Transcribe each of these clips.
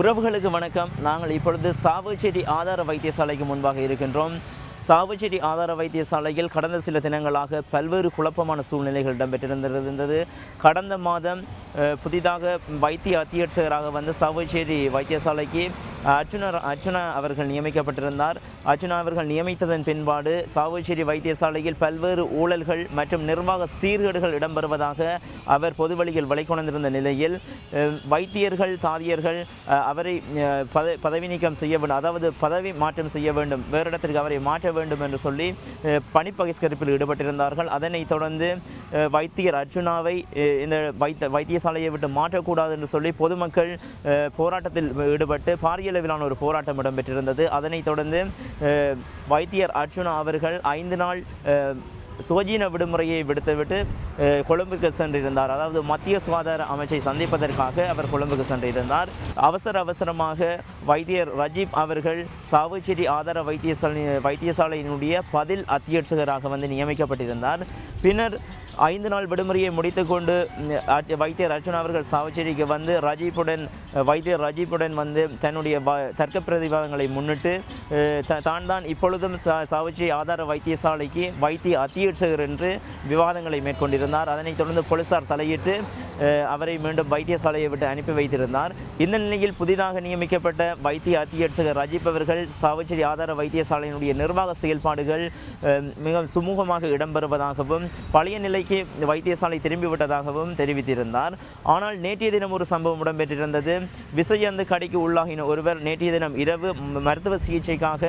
உறவுகளுக்கு வணக்கம். நாங்கள் இப்பொழுது சாவுச்சேரி ஆதார வைத்தியசாலைக்கு முன்பாக இருக்கின்றோம். சாவுச்சேரி ஆதார வைத்தியசாலையில் கடந்த சில தினங்களாக பல்வேறு குழப்பமான சூழ்நிலைகள் இடம்பெற்றிருந்திருந்தது. கடந்த மாதம் புதிதாக வைத்திய அத்தியட்சகராக வந்து சாவுச்சேரி வைத்தியசாலைக்கு அர்ஜுனர் அர்ச்சுனா அவர்கள் நியமிக்கப்பட்டிருந்தார். அர்ச்சுனா அவர்கள் நியமித்ததன் பின்பாடு சாவுச்சேரி வைத்தியசாலையில் பல்வேறு ஊழல்கள் மற்றும் நிர்வாக சீர்கேடுகள் இடம்பெறுவதாக அவர் பொதுவழியில் வலைக்கொண்டிருந்த நிலையில் வைத்தியர்கள் தாதியர்கள் அவரை பத பதவி நீக்கம் செய்ய வேண்டும் அதாவது பதவி மாற்றம் செய்ய வேண்டும் வேறு இடத்திற்கு அவரை மாற்ற வேண்டும் என்று சொல்லி பணி பகிஷ்கரிப்பில் ஈடுபட்டிருந்தார்கள். அதனைத் தொடர்ந்து வைத்தியர் அர்ஜுனாவை இந்த வைத்த வைத்தியசாலையை விட்டு மாற்றக்கூடாது என்று சொல்லி பொதுமக்கள் போராட்டத்தில் ஈடுபட்டு பாரிய அளவிலான ஒரு போராட்டம் இடம்பெற்றிருந்தது. அதனைத் தொடர்ந்து வைத்தியர் அர்ஜுனா அவர்கள் ஐந்து நாள் அஹ், விடுமுறையை விடுத்துவிட்டு கொழும்புக்கு சென்றிருந்தார். அதாவது மத்திய சுகாதார அமைச்சை சந்திப்பதற்காக அவர் கொழும்புக்கு சென்றிருந்தார். அவசர அவசரமாக வைத்தியர் ரஜீப் அவர்கள் சாவுச்சேரி ஆதார வைத்தியசாலை வைத்தியசாலையினுடைய பதில் அத்தியட்சகராக வந்து நியமிக்கப்பட்டிருந்தார். பின்னர் ஐந்து நாள் விடுமுறையை முடித்துக்கொண்டு வைத்தியர் அர்ச்சுனா அவர்கள் சாவச்சேரிக்கு வந்து ரஜீப்புடன் வைத்தியர் ரஜீப்புடன் வந்து தன்னுடைய வ- தர்க்க பிரதிவாதங்களை முன்னிட்டு த- தான் தான் இப்பொழுதும் சாவச்சேரி ஆதார வைத்தியசாலைக்கு வைத்திய அத்தியட்சகர் என்று விவாதங்களை மேற்கொண்டிருந்தார். அதனைத் தொடர்ந்து போலீசார் தலையிட்டு அவரை மீண்டும் வைத்தியசாலையை விட்டு அனுப்பி வைத்திருந்தார். இந்த நிலையில் புதிதாக நியமிக்கப்பட்ட வைத்திய அத்தியட்சகர் ரஜீப் அவர்கள் சாவச்சேரி ஆதார வைத்தியசாலையினுடைய நிர்வாக செயல்பாடுகள் மிக மிகவும் சுமூகமாக இடம்பெறுவதாகவும் பழைய நிலை நிலைக்கு வைத்தியசாலை திரும்பிவிட்டதாகவும் தெரிவித்திருந்தார். ஆனால் நேற்றைய தினம் ஒரு சம்பவம் இடம்பெற்றிருந்தது. விசையந்து கடைக்கு உள்ளாகின ஒருவர் நேற்றைய தினம் இரவு மருத்துவ சிகிச்சைக்காக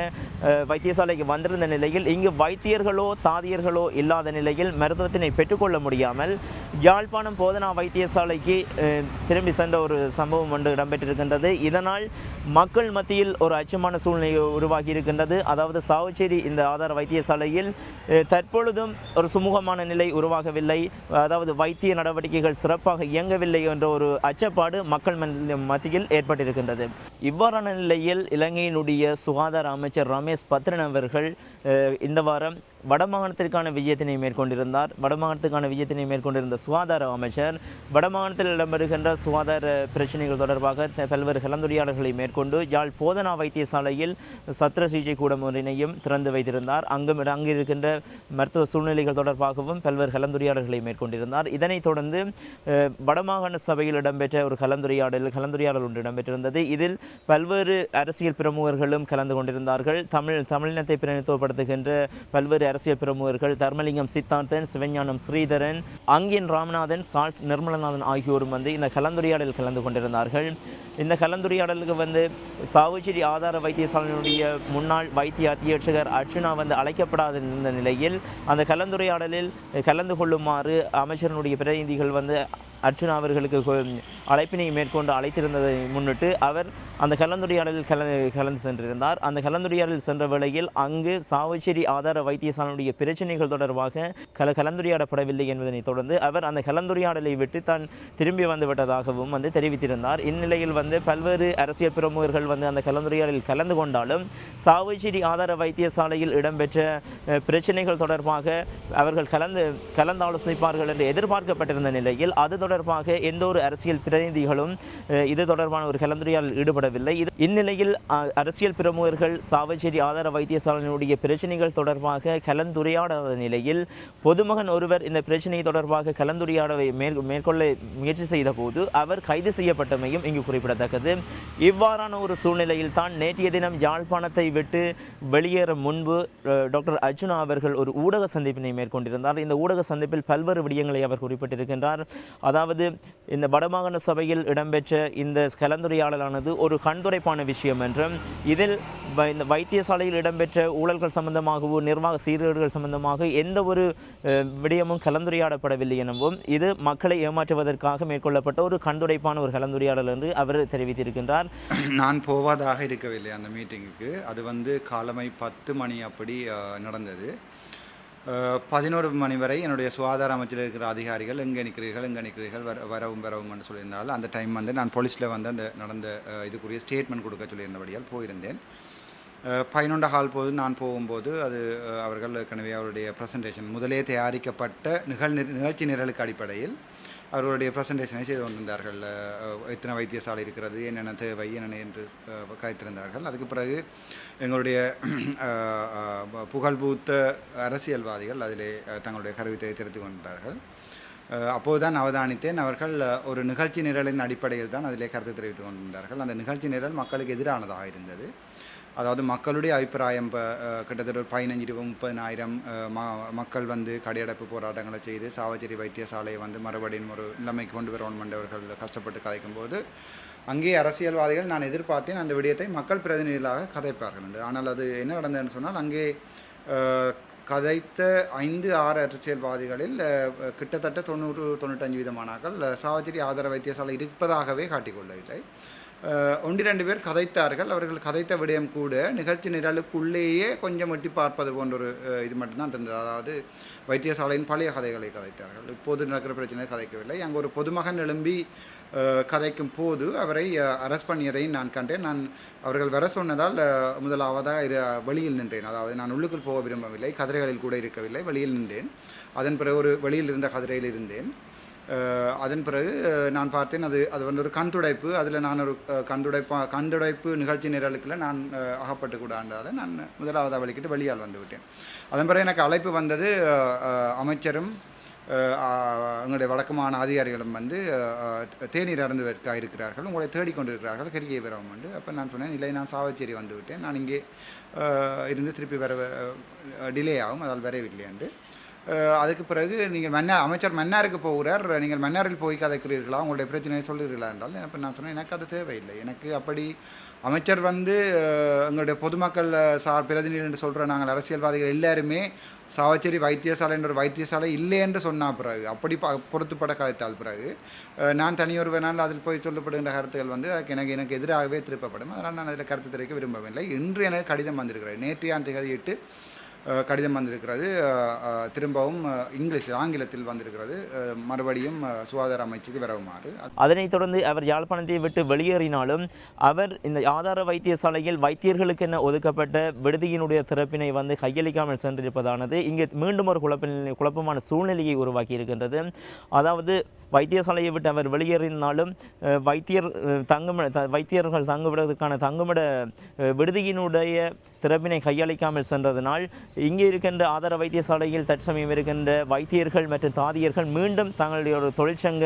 வைத்தியசாலைக்கு வந்திருந்த நிலையில் இங்கு வைத்தியர்களோ தாதியர்களோ இல்லாத நிலையில் மருத்துவத்தினை பெற்றுக்கொள்ள முடியாமல் யாழ்ப்பாணம் போதனா வைத்தியசாலைக்கு திரும்பி சென்ற ஒரு சம்பவம் ஒன்று இடம்பெற்றிருக்கின்றது. இதனால் மக்கள் மத்தியில் ஒரு அச்சமான சூழ்நிலை உருவாகி இருக்கின்றது. அதாவது சாவச்சேரி இந்த ஆதார வைத்தியசாலையில் தற்பொழுதும் ஒரு சுமூகமான நிலை சரியாகவில்லை அதாவது வைத்திய நடவடிக்கைகள் சிறப்பாக இயங்கவில்லை என்ற ஒரு அச்சப்பாடு மக்கள் மத்தியில் ஏற்பட்டிருக்கின்றது. இவ்வாறான நிலையில் இலங்கையினுடைய சுகாதார அமைச்சர் ரமேஷ் பத்ரன் அவர்கள் இந்த வாரம் வடமாகாணத்திற்கான விஜயத்தினை மேற்கொண்டிருந்தார். வடமாகாணத்துக்கான விஜயத்தினை மேற்கொண்டிருந்த சுகாதார அமைச்சர் வடமாகாணத்தில் இடம்பெறுகின்ற சுகாதார பிரச்சனைகள் தொடர்பாக த- பல்வேறு கலந்துரையாடல்களை மேற்கொண்டு யாழ் போதனா வைத்தியசாலையில் சத்திர சிகிச்சை கூடம் ஒன்றினையும் திறந்து வைத்திருந்தார். அங்கும் அங்கு இருக்கின்ற மருத்துவ சூழ்நிலைகள் தொடர்பாகவும் பல்வேறு கலந்துரையாடல்களை மேற்கொண்டிருந்தார். இதனைத் தொடர்ந்து வடமாகாண சபையில் இடம்பெற்ற ஒரு கலந்துரையாடல் கலந்துரையாடல் ஒன்று இடம்பெற்றிருந்தது. இதில் பல்வேறு அரசியல் பிரமுகர்களும் கலந்து கொண்டிருந்தார்கள். தமிழ் தமிழினத்தை பிரதிநிதித்துவப்படுத்துகின்ற பல்வேறு அரசியல் பிரமுகர்கள் தர்மலிங்கம் சித்தார்த்தன் சிவஞானம் ஸ்ரீதரன் அங்கின் ராமநாதன் சால்ஸ் நிர்மலநாதன் ஆகியோரும் வந்து இந்த கலந்துரையாடலில் கலந்து கொண்டிருந்தார்கள். இந்த கலந்துரையாடலுக்கு வந்து சாவுச்சேரி ஆதார வைத்தியசாலையினுடைய முன்னாள் வைத்திய அத்தியட்சகர் அர்ச்சுனா வந்து அழைக்கப்படாத இருந்த நிலையில் அந்த கலந்துரையாடலில் கலந்து கொள்ளுமாறு அமைச்சரினுடைய பிரதிநிதிகள் வந்து அர்ச்சுனா அவர்களுக்கு கொ- அழைப்பினை மேற்கொண்டு அழைத்திருந்ததை முன்னிட்டு அவர் அந்த கலந்துரையாடலில் கல கலந்து சென்றிருந்தார். அந்த கலந்துரையாடலில் சென்ற வேளையில் அங்கு சாவச்சேரி ஆதார வைத்தியசாலையுடைய பிரச்சனைகள் தொடர்பாக கல கலந்துரையாடப்படவில்லை என்பதனை தொடர்ந்து அவர் அந்த கலந்துரையாடலை விட்டு தான் திரும்பி வந்து விட்டதாகவும் வந்து தெரிவித்திருந்தார். இந்நிலையில் வந்து பல்வேறு அரசியல் பிரமுகர்கள் வந்து அந்த கலந்துரையாடலில் கலந்து கொண்டாலும் சாவச்சேரி ஆதார வைத்தியசாலையில் இடம்பெற்ற பிரச்சனைகள் தொடர்பாக அவர்கள் கலந்து கலந்தாலோசிப்பார்கள் என்று எதிர்பார்க்கப்பட்டிருந்த நிலையில் அது தொடர்பாக எந்த ஒரு அரசியல் பிரதிநிதிகளும் இது தொடர்பான ஒரு கலந்துரையால் ஈடுபடவில்லை. இது இந்நிலையில் அரசியல் பிரமுகர்கள் சாவச்சேரி ஆதார வைத்தியசாலையினுடைய பிரச்சனைகள் தொடர்பாக கலந்துரையாடாத நிலையில் பொதுமகன் ஒருவர் இந்த பிரச்சனை தொடர்பாக கலந்துரையாடவை மேற்கொள்ள முயற்சி செய்த போது அவர் கைது செய்யப்பட்டமையும் இங்கு குறிப்பிடத்தக்கது. இவ்வாறான ஒரு சூழ்நிலையில் தான் நேற்றைய தினம் யாழ்ப்பாணத்தை விட்டு வெளியேற முன்பு டாக்டர் அர்ஜுனா அவர்கள் ஒரு ஊடக சந்திப்பினை மேற்கொண்டிருந்தார். இந்த ஊடக சந்திப்பில் பல்வேறு விடயங்களை அவர் குறிப்பிட்டிருக்கின்றார். அதாவது அதாவது இந்த வடமாகாண சபையில் இடம்பெற்ற இந்த கலந்துரையாடலானது ஒரு கண்துரைப்பான விஷயம் என்றும் இதில் இந்த வைத்தியசாலையில் இடம்பெற்ற ஊழல்கள் சம்பந்தமாகவோ நிர்வாக சீர்கேடுகள் சம்பந்தமாக எந்த ஒரு விடயமும் கலந்துரையாடப்படவில்லை எனவும் இது மக்களை ஏமாற்றுவதற்காக மேற்கொள்ளப்பட்ட ஒரு கண்துடைப்பான ஒரு கலந்துரையாடல் என்று அவர் தெரிவித்திருக்கின்றார். நான் போவதாக இருக்கவில்லை அந்த மீட்டிங்குக்கு அது வந்து காலமை பத்து மணி அப்படி நடந்தது. பதினோரு மணி வரை என்னுடைய சுகாதார அமைச்சில் இருக்கிற அதிகாரிகள் எங்கே நிற்கிறீர்கள் எங்கே நிற்கிறீர்கள் வர வரவும் வரவும் சொல்லியிருந்தால் அந்த டைம் வந்து நான் போலீஸில் வந்து அந்த நடந்த இதுக்குரிய ஸ்டேட்மெண்ட் கொடுக்க சொல்லியிருந்தபடியால் போயிருந்தேன். பதினொன்று ஹால் போது நான் போகும்போது அது அவர்கள் ஏற்கனவே அவருடைய ப்ரெசன்டேஷன் முதலே தயாரிக்கப்பட்ட நிகழ் நிகழ்ச்சி நிரலுக்கு அடிப்படையில் அவர்களுடைய ப்ரெசன்டேஷனை செய்து கொண்டிருந்தார்கள். எத்தனை வைத்தியசாலை இருக்கிறது என்னென்ன தேவை என்னென்ன என்று காய்த்திருந்தார்கள். அதுக்கு பிறகு எங்களுடைய புகழ்பூத்த அரசியல்வாதிகள் அதிலே தங்களுடைய கருவித்தை தெரிவித்து கொண்டார்கள். அப்போது அப்போதுதான் அவதானித்தேன். அவர்கள் ஒரு நிகழ்ச்சி நிரலின் அடிப்படையில் தான் அதிலே கருத்து தெரிவித்துக் கொண்டிருந்தார்கள். அந்த நிகழ்ச்சி நிரல் மக்களுக்கு எதிரானதாக இருந்தது. அதாவது மக்களுடைய அபிப்பிராயம் இப்போ கிட்டத்தட்ட ஒரு பதினஞ்சு இருபது முப்பதினாயிரம் ம மக்கள் வந்து கடையடைப்பு போராட்டங்களை செய்து சாவச்சேரி வைத்தியசாலையை வந்து மறுபடியும் ஒரு நிலைமைக்கு கொண்டு வரணும் அவர்கள் கஷ்டப்பட்டு கதைக்கும்போது அங்கே அரசியல்வாதிகள் நான் எதிர்பார்த்தேன் அந்த விடயத்தை மக்கள் பிரதிநிதிகளாக கதைப்பார்கள் ஆனால் அது என்ன நடந்ததுன்னு சொன்னால் அங்கே கதைத்த ஐந்து ஆறு அரசியல்வாதிகளில் கிட்டத்தட்ட தொண்ணூறு தொண்ணூற்றஞ்சு விதமானாக்கள் சாவச்சேரி ஆதார வைத்தியசாலை இருப்பதாகவே காட்டிக்கொள்ளவில்லை. ஒன்று ரெண்டு பேர் கதைத்தார்கள். அவர்கள் கதைத்த விடயம் கூட நிகழ்ச்சி நிரலுக்குள்ளேயே கொஞ்சம் எட்டி பார்ப்பது போன்ற ஒரு இது மட்டும்தான் இருந்தது. அதாவது வைத்தியசாலையின் பழைய கதைகளை கதைத்தார்கள். இப்போது நடக்கிற பிரச்சனை கதைக்கவில்லை. அங்கே ஒரு பொதுமகன் எழும்பி கதைக்கும் போது அவரை அரெஸ்ட் பண்ணியதையும் நான் கண்டேன். நான் அவர்கள் வர சொன்னதால் முதலாவதாக இரு வெளியில் நின்றேன். அதாவது நான் உள்ளுக்குள் போக விரும்பவில்லை. கதிரைகளில் கூட இருக்கவில்லை. வெளியில் நின்றேன். அதன் பிறகு ஒரு வெளியில் இருந்த கதிரையில் இருந்தேன். அதன் பிறகு நான் பார்த்தேன் அது அது வந்து ஒரு கண்துடைப்பு. அதில் நான் ஒரு அஹ், கண்துடைப்பா கண்துடைப்பு நிகழ்ச்சி நிரலுக்குள்ள நான் அகப்பட்டு கூடாண்டால நான் முதலாவது வலிக்கிட்டு வெளியால் வந்து விட்டேன். அதன் பிறகு எனக்கு அழைப்பு வந்தது அமைச்சரும் எங்களுடைய வழக்கமான அதிகாரிகளும் வந்து தேநீர் அருந்துவதற்காக இருக்கிறார்கள் உங்களை தேடிக்கொண்டிருக்கிறார்கள் கரியை பெறவும் உண்டு. அப்போ நான் சொன்னேன் இல்லை நான் சாவச்சேரி வந்து விட்டேன். நான் இங்கே இருந்து திருப்பி வர டிலே ஆகும் அதால் வரவில்லை என்று. அதுக்கு பிறகு நீங்கள் மன்னர் அமைச்சர் மன்னாருக்கு போகிறார். நீங்கள் மன்னாரில் போய் கதைக்கிறீர்களா? உங்களுடைய பிரச்சனையை சொல்லுகிறீர்களா என்றால் இப்போ நான் சொன்னேன் எனக்கு அது தேவையில்லை. எனக்கு அப்படி அமைச்சர் வந்து எங்களுடைய பொதுமக்கள் சார் பிரதிநிதி என்று சொல்கிற நாங்கள் அரசியல்வாதிகள் எல்லாருமே சாவச்சேரி வைத்தியசாலை என்ற ஒரு வைத்தியசாலை இல்லை என்று சொன்னால் பிறகு அப்படி ப பொறுத்துப்பட கதைத்தால் பிறகு நான் தனியொருவனால் அதில் போய் சொல்லப்படுகின்ற கருத்துக்கள் வந்து அதுக்கு எனக்கு எனக்கு எதிராகவே திருப்பப்படும். அதனால் நான் அதில் கருத்து தெரிவிக்க விரும்பவில்லை. இன்று எனக்கு கடிதம் வந்திருக்கிறது. நேற்று திகதியிட்டு கதையிட்டு கடிதம் வந்திருக்கிறது. திரும்பவும் இங்கிலீஷ் ஆங்கிலத்தில் வந்திருக்கிறது. மறுபடியும் சுகாதார அமைச்சுக்கு வரவுமாறு. அதனைத் தொடர்ந்து அவர் யாழ்ப்பாணத்தை விட்டு வெளியேறினாலும் அவர் இந்த ஆதார வைத்தியசாலையில் வைத்தியர்களுக்கென ஒதுக்கப்பட்ட விடுதியினுடைய திறப்பினை வந்து கையளிக்காமல் சென்றிருப்பதானது இங்கே மீண்டும் ஒரு குழப்ப குழப்பமான சூழ்நிலையை உருவாக்கி இருக்கின்றது அதாவது வைத்தியசாலையை விட்டு அவர் வெளியேறினாலும் வைத்தியர் தங்குமிட த- வைத்தியர்கள் தங்குமிடத்துக்கான தங்குமிட விடுதியினுடைய திறப்பினை கையளிக்காமல் சென்றதனால் இங்கே இருக்கின்ற ஆதார வைத்தியசாலையில் தற்சமயம் இருக்கின்ற வைத்தியர்கள் மற்றும் தாதியர்கள் மீண்டும் தங்களுடைய ஒரு தொழிற்சங்க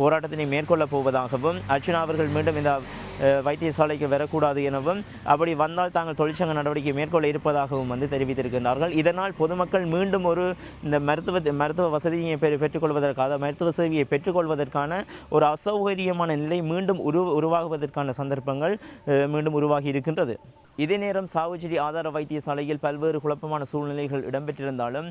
போராட்டத்தினை மேற்கொள்ளப் போவதாகவும் அர்ச்சனா அவர்கள் மீண்டும் இந்த வைத்தியசாலைக்கு வரக்கூடாது எனவும் அப்படி வந்தால் தாங்கள் தொழிற்சங்க நடவடிக்கை மேற்கொள்ள இருப்பதாகவும் வந்து தெரிவித்திருக்கின்றார்கள். இதனால் பொதுமக்கள் மீண்டும் ஒரு இந்த மருத்துவ மருத்துவ வசதியை பெற்றுக்கொள்வதற்காக மருத்துவ சேவையை பெற்றுக்கொள்வதற்கான ஒரு அசௌகரியமான நிலை மீண்டும் உரு உருவாகுவதற்கான சந்தர்ப்பங்கள் மீண்டும் உருவாகி இருக்கின்றது. இதே நேரம் சாவுச்சேரி ஆதார வைத்தியசாலையில் பல்வேறு குழப்பமான சூழ்நிலைகள் இடம்பெற்றிருந்தாலும்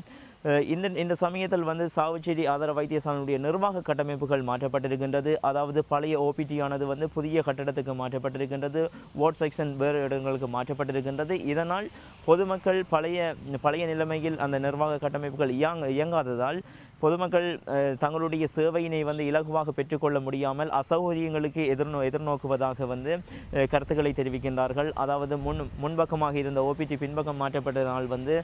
இந்த இந்த சமயத்தில் வந்து சாவுச்சேரி ஆதார வைத்தியசாலையுடைய நிர்வாக கட்டமைப்புகள் மாற்றப்பட்டிருக்கின்றது. அதாவது பழைய ஓபிடி ஆனது வந்து புதிய கட்டடத்துக்கு மாற்றப்பட்டிருக்கின்றது. வார்ட் செக்ஷன் வேறு இடங்களுக்கு மாற்றப்பட்டிருக்கின்றது. இதனால் பொதுமக்கள் பழைய பழைய நிலைமையில் அந்த நிர்வாக கட்டமைப்புகள் இயங்க இயங்காததால் பொதுமக்கள் தங்களுடைய சேவையினை வந்து இலகுவாக பெற்றுக்கொள்ள முடியாமல் அசௌகரியங்களுக்கு எதிர்நோ எதிர்நோக்குவதாக வந்து கருத்துக்களை தெரிவிக்கின்றார்கள். அதாவது முன் முன்பக்கமாக இருந்த ஓபிடி பின்பக்கம் மாற்றப்பட்டதனால் வந்து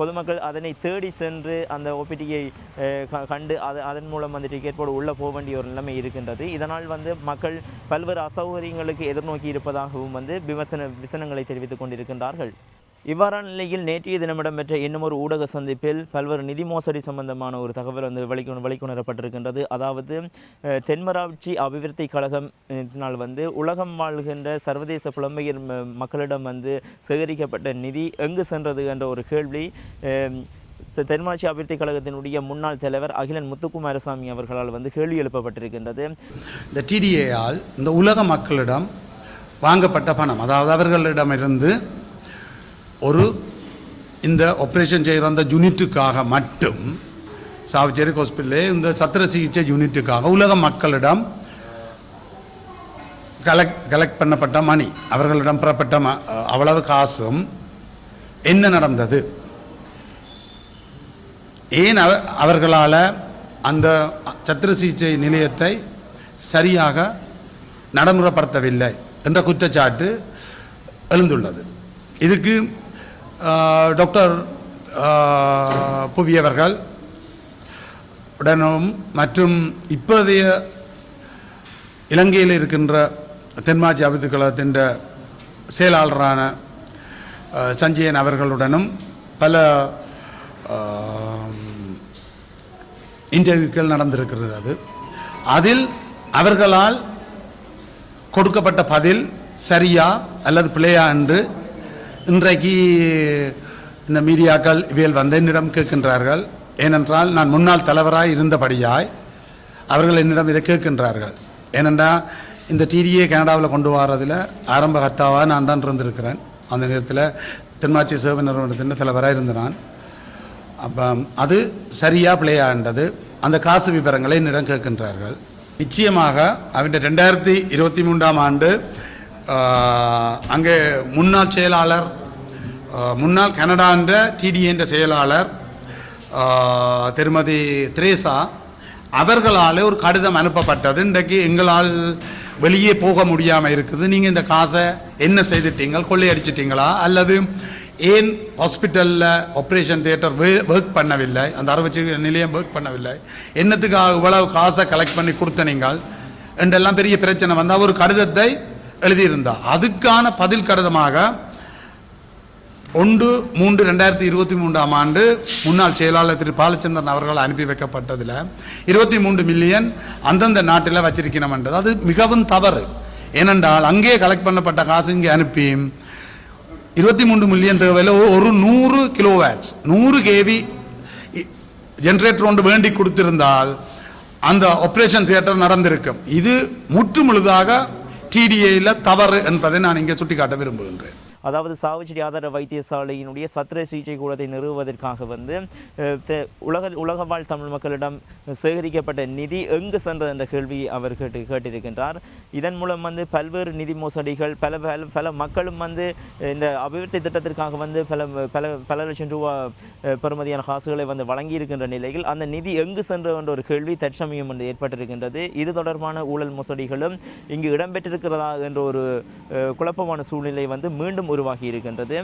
பொதுமக்கள் அதனை தேடி சென்று அந்த ஓபிடியை கண்டு அது அதன் மூலம் வந்து டிக்கெட் போட உள்ளே போக வேண்டிய ஒரு நிலைமை இருக்கின்றது. இதனால் வந்து மக்கள் பல்வேறு அசௌகரியங்களுக்கு எதிர்நோக்கி இருப்பதாகவும் வந்து விமர்சன விசனங்களை தெரிவித்துக் கொண்டிருக்கின்றார்கள். இவ்வாறான நிலையில் நேற்றைய தினம் இடம்பெற்ற இன்னமொரு ஊடக சந்திப்பில் பல்வேறு நிதி மோசடி சம்பந்தமான ஒரு தகவல் வந்து வெளிக்கொண வெளிக்கொணரப்பட்டிருக்கின்றது. அதாவது தென்மராட்சி அபிவிருத்தி கழகத்தினால் வந்து உலகம் வாழ்கின்ற சர்வதேச புலம்பெயர் மக்களிடம் வந்து சேகரிக்கப்பட்ட நிதி எங்கு சென்றது என்ற ஒரு கேள்வி தென்மராட்சி அபிவிருத்தி கழகத்தினுடைய முன்னாள் தலைவர் அகிலன் முத்துக்குமாரசாமி அவர்களால் வந்து கேள்வி எழுப்பப்பட்டிருக்கின்றது. இந்த டிடிஏயால் இந்த உலக மக்களிடம் வாங்கப்பட்ட பணம் அதாவது அவர்களிடமிருந்து ஒரு இந்த ஆப்ரேஷன் செய்கிற அந்த யூனிட்டுக்காக மட்டும் சாவச்சேரி ஹாஸ்பிட்டலே இந்த சத்திர சிகிச்சை யூனிட்டுக்காக உலக மக்களிடம் கலெக்ட் கலெக்ட் பண்ணப்பட்ட மணி அவர்களிடம் பெறப்பட்ட ம அவ்வளவு காசும் என்ன நடந்தது? ஏன் அவ அவர்களால் அந்த சத்திர சிகிச்சை நிலையத்தை சரியாக நடைமுறைப்படுத்தவில்லை என்ற குற்றச்சாட்டு எழுந்துள்ளது. இதுக்கு டாக்டர் புவி அவர்கள் உடனும் மற்றும் இப்போதைய இலங்கையில் இருக்கின்ற தென்மாஜி அபித்து கழகத்தின் செயலாளரான சஞ்சயன் அவர்களுடனும் பல இன்டர்வியூக்கள் நடந்திருக்கிறது அதில் அவர்களால் கொடுக்கப்பட்ட பதில் சரியா அல்லது பிழையா என்று இன்றைக்கு இந்த மீடியாக்கள் இவையில் வந்து என்னிடம் கேட்கின்றார்கள். ஏனென்றால் நான் முன்னாள் தலைவராய் இருந்தபடியாய் அவர்கள் என்னிடம் இதை கேட்கின்றார்கள். ஏனென்றால் இந்த டிடிஏ கனடாவில் கொண்டு வரதில் ஆரம்ப கர்த்தாவாக நான் தான் இருந்திருக்கிறேன். அந்த நேரத்தில் தென்மாச்சி சேவை நிறுவனத்தின் தலைவராக இருந்த நான். அப்போ அது சரியாக பிளே ஆண்டது அந்த காசு விவரங்களை என்னிடம் கேட்கின்றார்கள். நிச்சயமாக அவன் ரெண்டாயிரத்தி இருபத்தி மூன்றாம் ஆண்டு அங்கே முன்னாள் செயலாளர் முன்னாள் கனடா என்ற டிடி என்ற செயலாளர் திருமதி திரேசா அவர்களால் ஒரு கடிதம் அனுப்பப்பட்டது. இன்றைக்கு எங்களால் வெளியே போக முடியாமல் இருக்குது. நீங்கள் இந்த காசை என்ன செய்துட்டீங்க? கொள்ளையடிச்சிட்டிங்களா? அல்லது ஏன் ஹாஸ்பிட்டலில் ஆப்ரேஷன் தியேட்டர் ஒர்க் பண்ணவில்லை? அந்த அறுவை நிலையம் ஒர்க் பண்ணவில்லை. என்னத்துக்காக இவ்வளவு காசை கலெக்ட் பண்ணி கொடுத்த நீங்கள்? என்றெல்லாம் பெரிய பிரச்சனை வந்தால் ஒரு கடிதத்தை எழுதியிருந்தார் அதுக்கான பதில் கடிதமாக ஒன்று மூன்று ரெண்டாயிரத்தி இருபத்தி மூன்றாம் ஆண்டு முன்னாள் செயலாளர் திரு. பாலச்சந்திரன் அவர்கள் அனுப்பி வைக்கப்பட்டதில் இருபத்தி மூன்று மில்லியன் அந்தந்த நாட்டில் வச்சிருக்கணும்ன்றது அது மிகவும் தவறு. ஏனென்றால் அங்கே கலெக்ட் பண்ணப்பட்ட காசு இங்கே அனுப்பி இருபத்தி மூன்று மில்லியன் தேவையில் ஒரு நூறு கிலோவேட்ஸ் நூறு கேவி ஜென்ரேட்டர் ஒன்று வேண்டி கொடுத்திருந்தால் அந்த ஆப்ரேஷன் தியேட்டர் நடந்திருக்கும். இது முற்று முழுதாக டிடிஏயில் தவறு என்பதை நான் இங்கே சுட்டிக்காட்ட விரும்புகின்றேன். அதாவது சாவச்சேரி ஆதார வைத்தியசாலையினுடைய சத்திர சிகிச்சை கூடத்தை நிறுவுவதற்காக வந்து தெ- உலக உலக வாழ் தமிழ் மக்களிடம் சேகரிக்கப்பட்ட நிதி எங்கு சென்றது என்ற கேள்வி அவர் கேட்டு கேட்டிருக்கின்றார். இதன் மூலம் வந்து பல்வேறு நிதி மோசடிகள் பல பல பல மக்களும் வந்து இந்த அபிவிருத்தி திட்டத்திற்காக வந்து பல பல பல லட்சம் ரூபா பெறுமதியான காசுகளை வந்து வழங்கி இருக்கின்ற நிலையில் அந்த நிதி எங்கு சென்றது என்ற ஒரு கேள்வி தற்சமயம் என்று ஏற்பட்டிருக்கின்றது. இது தொடர்பான ஊழல் மோசடிகளும் இங்கு இடம்பெற்றிருக்கிறதா என்ற ஒரு குழப்பமான சூழ்நிலை வந்து மீண்டும் உருவாகி இருக்கின்றது